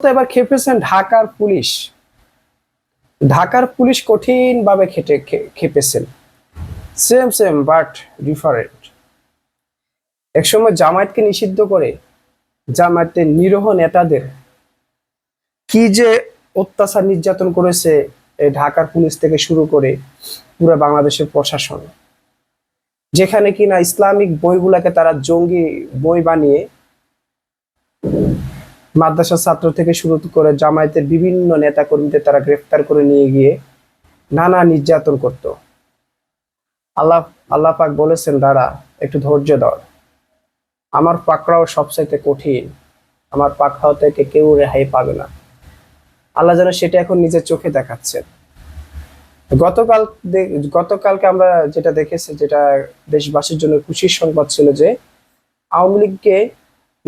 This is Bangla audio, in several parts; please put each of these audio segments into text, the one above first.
এবার খেপেছেন ঢাকার পুলিশ। ঢাকার পুলিশ কঠিন ভাবে খেটে খেপেছেন। সেম সেম বাট ডিফারেন্ট একসময় জামায়াতকে নিষিদ্ধ করে জামায়াতের নিরহ নেতাদের কি যে অত্যাচার নির্যাতন করেছে এই ঢাকার পুলিশ থেকে শুরু করে পুরো বাংলাদেশের প্রশাসন। যেখানে কিনা ইসলামিক বইগুলাকে তারা জঙ্গি বই বানিয়ে মাদ্রাসা ছাত্র থেকে শুরু করে জামায়াতের বিভিন্ন নেতা কর্মীদের তারা গ্রেফতার করে নিয়ে গিয়ে নানা নির্যাতন করত। আল্লাহ আল্লাহ পাক বলেছেন, দাঁড়া, একটু ধৈর্য ধর। আমার পাকড়াও সবচাইতে কঠিন। আমার পাকড়াও থেকে কেউ রেহাই পাবে না। আল্লাহ যেন সেটা এখন নিজের চোখে দেখাচ্ছেন। গতকাল গতকালকে আমরা যেটা দেখেছি, যেটা দেশবাসীর জন্য খুশির সংবাদ ছিল যে, আওয়ামী লীগকে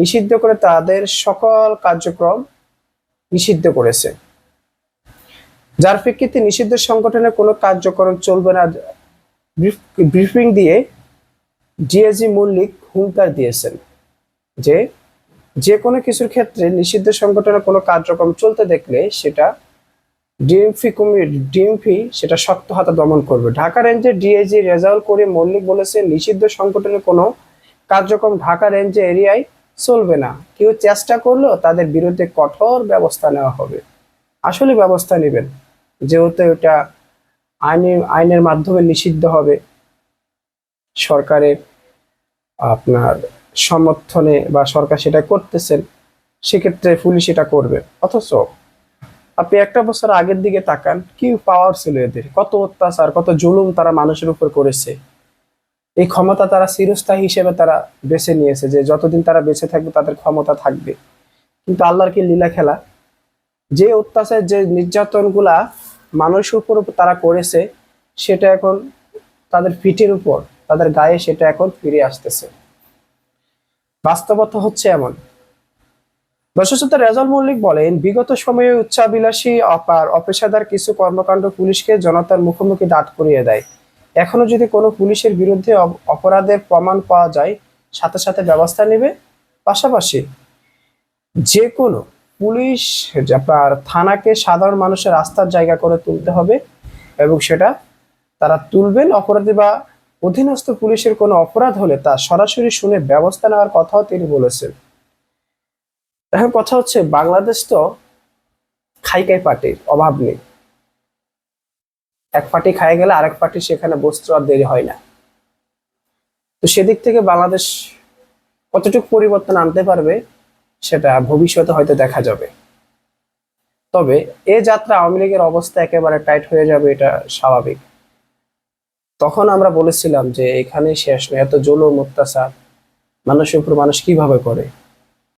নিষিদ্ধ করে তাদের সকল কার্যক্রম নিষিদ্ধ করেছে। যার প্রেক্ষিতে নিষিদ্ধ সংগঠনের কোনো কার্যক্রম চলবে না। ব্রিফিং দিয়ে ডিএজি মল্লিক হুঙ্কার দিয়েছেন যে যে কোনো কিছুর ক্ষেত্রে নিষিদ্ধ সংগঠনের কোনো কার্যক্রম চলতে দেখলে সেটা ডিএমফি ডিএমপি ডিএমপি সেটা শক্ত হাতে দমন করবে। ঢাকা রেঞ্জের ডিএজি রেজাউল করে মল্লিক বলেছেন, নিষিদ্ধ সংগঠনের কোনো কার্যক্রম ঢাকা রেঞ্জে এরিয়ায় চলবে না। কেউ চেষ্টা করলেও তাদের বিরুদ্ধে কঠোর ব্যবস্থা নেওয়া হবে। আসলে ব্যবস্থা নেবেন। যেহেতু এটা আইনের আইনের মাধ্যমে নিষিদ্ধ হবে, সরকারের আপনার সমর্থনে বা সরকার সেটা করতেছেন, সেক্ষেত্রে পুলিশ এটা করবে। অথচ আপনি একটা বছর আগের দিকে তাকান, কি পাওয়ার ছিল এদের? কত অত্যাচার, কত জুলুম তারা মানুষের উপর করেছে। এই ক্ষমতা তারা চিরস্থায়ী হিসেবে তারা বেছে নিয়েছে যে যতদিন তারা বেঁচে থাকবে তাদের ক্ষমতা থাকবে। কিন্তু আল্লাহর কি লীলা খেলা? যে অত্যাচার, যে নির্যাতনগুলা মানুষের উপর তারা করেছে, সেটা এখন তাদের পিঠের উপর, তাদের গায়ে সেটা এখন ফিরে আসতেছে। বাস্তবতা হচ্ছে এমন। দর্শক রেজাল মল্লিক বলেন, বিগত সময়ে উচ্চাবিলাসী অপার, অপেশাদার কিছু কর্মকাণ্ড পুলিশকে জনতার মুখোমুখি দাঁড় করিয়ে দেয়। এখনও যদি কোনো পুলিশের বিরুদ্ধে অপ- অপরাধের প্রমাণ পাওয়া যায়, সাথে সাথে ব্যবস্থা নেবে। পাশাপাশি যে কোনো পুলিশ আপনার থানাকে সাধারণ মানুষের আস্থার জায়গা করে তুলতে হবে এবং সেটা তারা তুলবেন। অপরাধী বা অধীনস্থ পুলিশের কোনো অপরাধ হলে তা সরাসরি শুনে ব্যবস্থা নেওয়ার কথাও তিনি বলেছেন। এখন কথা হচ্ছে, বাংলাদেশ তো খাইকাই পার্টির অভাব নেই। এক পার্টি খাই গেলে আরেক পার্টি সেখানে বসতে আর দেরি হয় না। তো সেদিক থেকে বাংলাদেশ কতটুকু পরিবর্তন আনতে পারবে সেটা ভবিষ্যতে হয়তো দেখা যাবে। তবে এ যাত্রা আওয়ামী লীগের অবস্থা একেবারে টাইট হয়ে যাবে, এটা স্বাভাবিক। তখন আমরা বলেছিলাম যে এখানে শেষ নয় এত জুলুম, অত্যাচার, মানুষের উপর মানুষ কীভাবে করে?